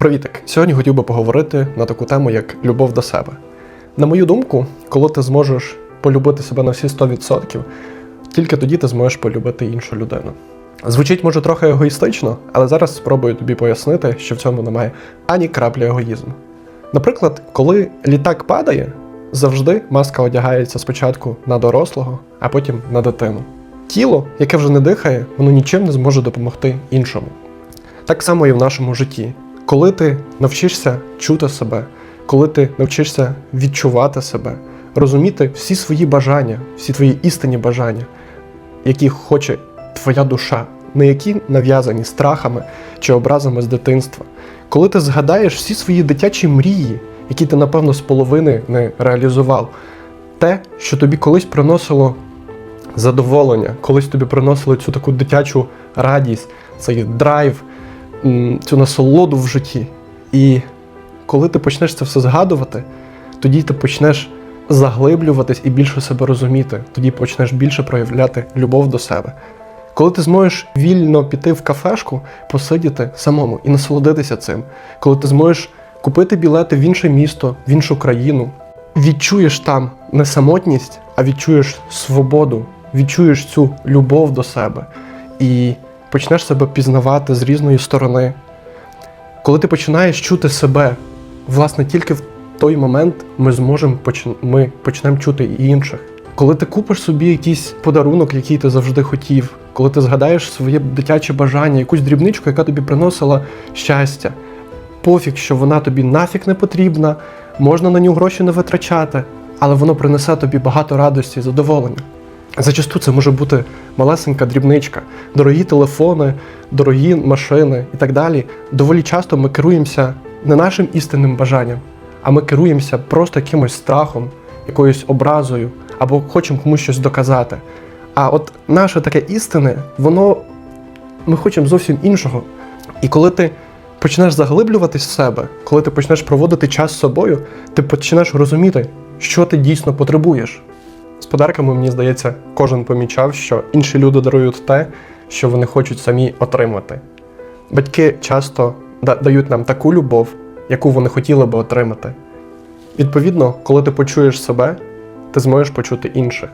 Привітик! Сьогодні хотів би поговорити на таку тему, як любов до себе. На мою думку, коли ти зможеш полюбити себе на всі 100%, тільки тоді ти зможеш полюбити іншу людину. Звучить може трохи егоїстично, але зараз спробую тобі пояснити, що в цьому немає ані краплі егоїзму. Наприклад, коли літак падає, завжди маска одягається спочатку на дорослого, а потім на дитину. Тіло, яке вже не дихає, воно нічим не зможе допомогти іншому. Так само і в нашому житті. Коли ти навчишся чути себе, коли ти навчишся відчувати себе, розуміти всі свої бажання, всі твої істинні бажання, які хоче твоя душа, не які нав'язані страхами чи образами з дитинства. Коли ти згадаєш всі свої дитячі мрії, які ти, напевно, з половини не реалізував, те, що тобі колись приносило задоволення, колись тобі приносило цю таку дитячу радість, цей драйв, цю насолоду в житті. І коли ти почнеш це все згадувати, тоді ти почнеш заглиблюватись і більше себе розуміти, тоді почнеш більше проявляти любов до себе. Коли ти зможеш вільно піти в кафешку, посидіти самому і насолодитися цим, коли ти зможеш купити білети в інше місто, в іншу країну, відчуєш там не самотність, а відчуєш свободу, відчуєш цю любов до себе і почнеш себе пізнавати з різної сторони. Коли ти починаєш чути себе, власне, тільки в той момент ми зможемо ми почнемо чути і інших. Коли ти купиш собі якийсь подарунок, який ти завжди хотів, коли ти згадаєш своє дитяче бажання, якусь дрібничку, яка тобі приносила щастя, пофіг, що вона тобі нафіг не потрібна, можна на нього гроші не витрачати, але воно принесе тобі багато радості і задоволення. Зачасту це може бути малесенька дрібничка, дорогі телефони, дорогі машини і так далі. Доволі часто ми керуємося не нашим істинним бажанням, а ми керуємося просто якимось страхом, якоюсь образою або хочемо комусь щось доказати. А от наше таке істинне, воно ми хочемо зовсім іншого. І коли ти почнеш заглиблюватись в себе, коли ти почнеш проводити час з собою, ти почнеш розуміти, що ти дійсно потребуєш. З подарками, мені здається, кожен помічав, що інші люди дарують те, що вони хочуть самі отримати. Батьки часто дають нам таку любов, яку вони хотіли би отримати. Відповідно, коли ти почуєш себе, ти зможеш почути інших.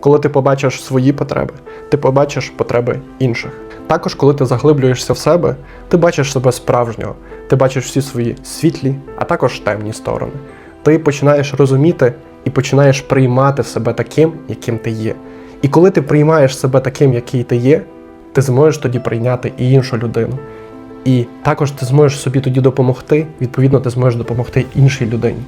Коли ти побачиш свої потреби, ти побачиш потреби інших. Також, коли ти заглиблюєшся в себе, ти бачиш себе справжнього, ти бачиш всі свої світлі, а також темні сторони. Ти починаєш розуміти і починаєш приймати себе таким, яким ти є. І коли ти приймаєш себе таким, який ти є, ти зможеш тоді прийняти і іншу людину. І також ти зможеш собі тоді допомогти, відповідно, ти зможеш допомогти іншій людині.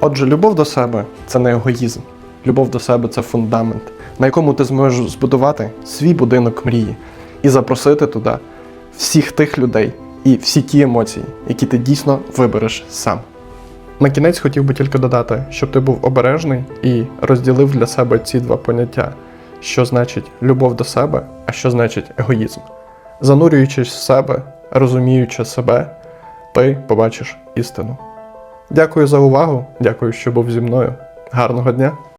Отже, любов до себе це не егоїзм. Любов до себе це фундамент, на якому ти зможеш збудувати свій будинок мрії і запросити туди всіх тих людей і всі ті емоції, які ти дійсно вибереш сам. На кінець хотів би тільки додати, щоб ти був обережний і розділив для себе ці два поняття, що значить любов до себе, а що значить егоїзм. Занурюючись в себе, розуміючи себе, ти побачиш істину. Дякую за увагу, дякую, що був зі мною. Гарного дня!